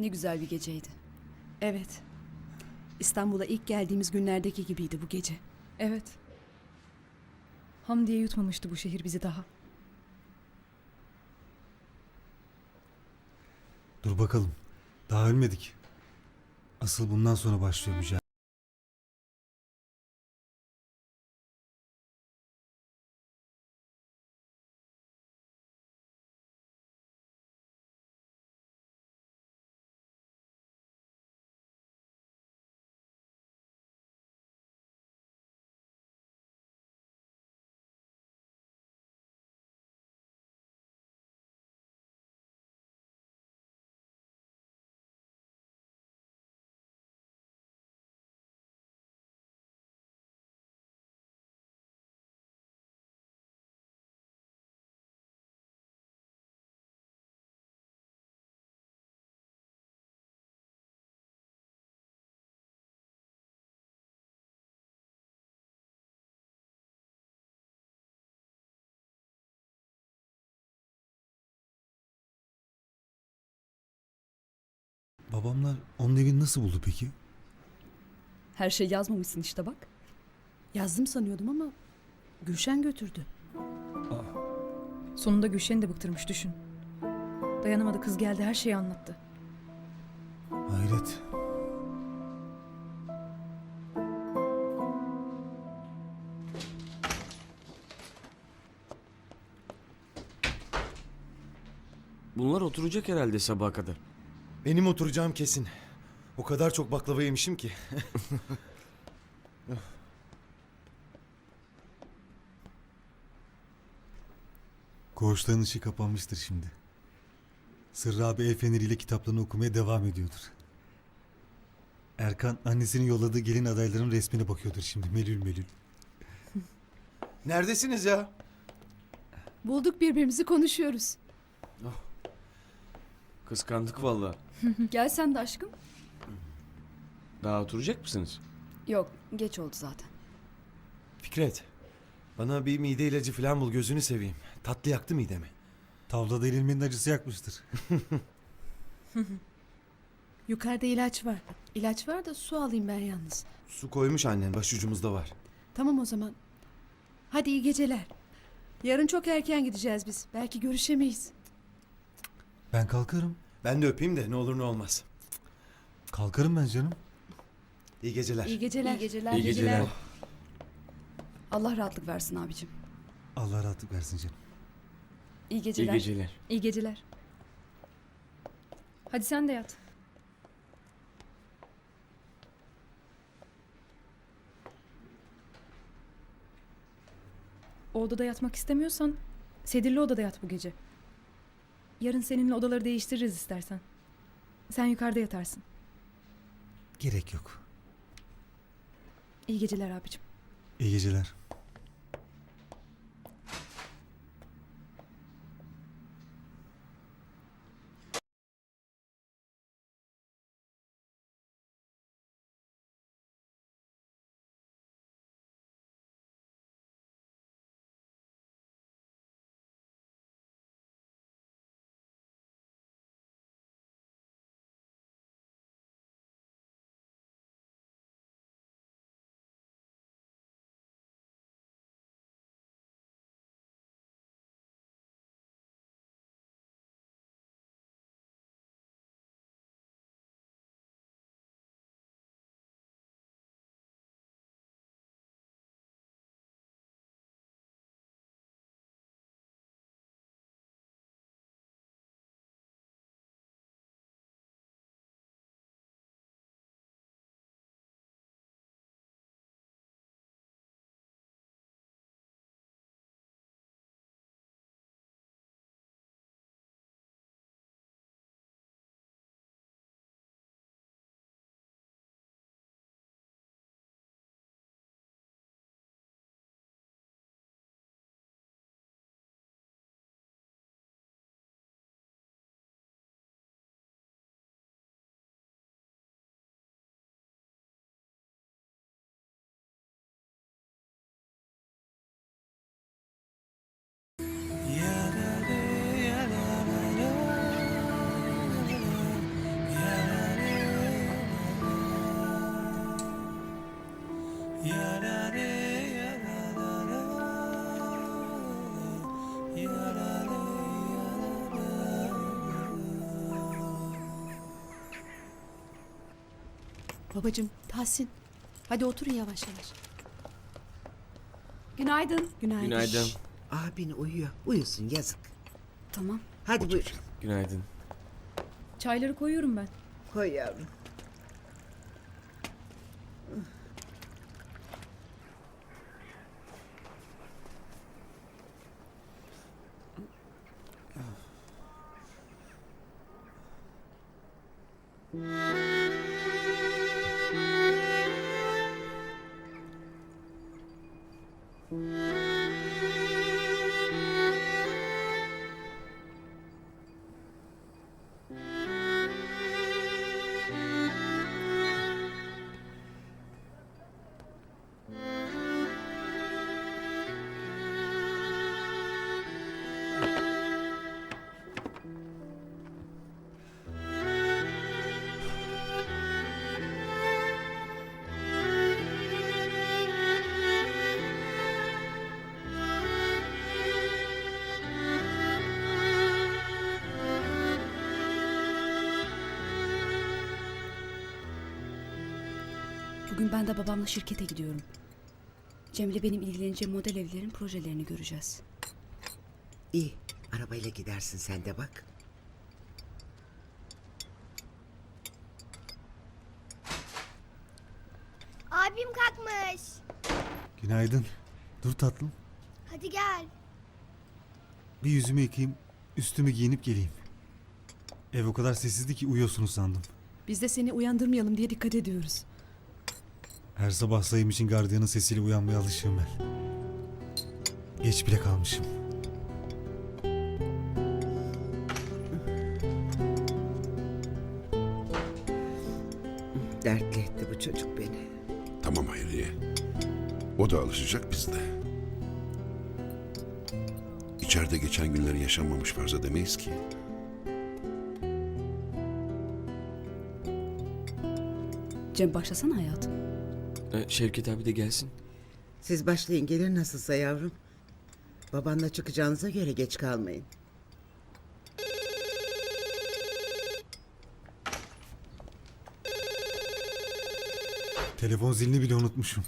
Ne güzel bir geceydi. Evet, İstanbul'a ilk geldiğimiz günlerdeki gibiydi bu gece. evet. Hamdiye yutmamıştı bu şehir bizi daha. Dur bakalım. Daha ölmedik. Asıl bundan sonra başlıyor mücadele. Babamlar onun evini nasıl buldu peki? Her şey yazmamışsın işte bak. Yazdım sanıyordum ama Gülşen götürdü. Sonunda Gülşen'i de bıktırmış düşün. Dayanamadı kız geldi her şeyi anlattı. Hayret. Bunlar oturacak herhalde sabaha kadar. Benim oturacağım kesin. O kadar çok baklava yemişim ki. Koğuşların ışığı kapanmıştır şimdi. Sırrı abi el feneriyle kitaplarını okumaya devam ediyordur. Erkan annesinin yolladığı gelin adaylarının resmine bakıyordur şimdi melül melül. Neredesiniz ya? Bulduk birbirimizi konuşuyoruz. Kıskandık valla. Gel sen de aşkım. Daha oturacak mısınız? Yok geç oldu zaten. Fikret. Bana bir mide ilacı falan bul gözünü seveyim. Tatlı yaktı midemi. Tavlada eğlenmenin acısı yakmıştır. Yukarıda ilaç var. İlaç var da su alayım ben yalnız. Su koymuş annen başucumuzda var. Tamam o zaman. Hadi iyi geceler. Yarın çok erken gideceğiz biz. Belki görüşemeyiz. Ben kalkarım. Ben de öpeyim de ne olur ne olmaz. Kalkarım ben canım. İyi geceler. İyi geceler. İyi geceler. İyi geceler. Allah rahatlık versin abicim. Allah rahatlık versin canım. İyi İyi geceler. geceler. İyi geceler. Hadi sen de yat. O odada yatmak istemiyorsan sedirli odada yat bu gece. Yarın seninle odaları değiştiririz istersen. Sen yukarıda yatarsın. Gerek yok. İyi geceler abicim. İyi geceler. Babacığım, Tahsin. Hadi oturun yavaş yavaş. Günaydın. Günaydın. Günaydın. Abin uyuyor. Uyusun yazık. Tamam. Hadi buyur. Günaydın. Çayları koyuyorum ben. Koy yavrum. Bugün ben de babamla şirkete gidiyorum. Cemile benim ilgileneceğim model evlerin projelerini göreceğiz. İyi. Arabayla gidersin sen de bak. Abim kalkmış. Günaydın. Dur tatlım. Hadi gel. Bir yüzümü yıkayayım, üstümü giyinip geleyim. Ev o kadar sessizdi ki uyuyorsunuz sandım. Biz de seni uyandırmayalım diye dikkat ediyoruz. Her sabah sayım için gardiyanın sesiyle uyanmaya alışığım ben. Geç bile kalmışım. Dertli etti bu çocuk beni. Tamam Hayriye. O da alışacak biz de. İçeride geçen günleri yaşanmamış farz edemeyiz ki. Cem başlasana hayatım. Ee, Şevket abi de gelsin. Siz başlayın gelir nasılsa yavrum. Babanla çıkacağınıza göre geç kalmayın. Telefon zilini bile unutmuşum.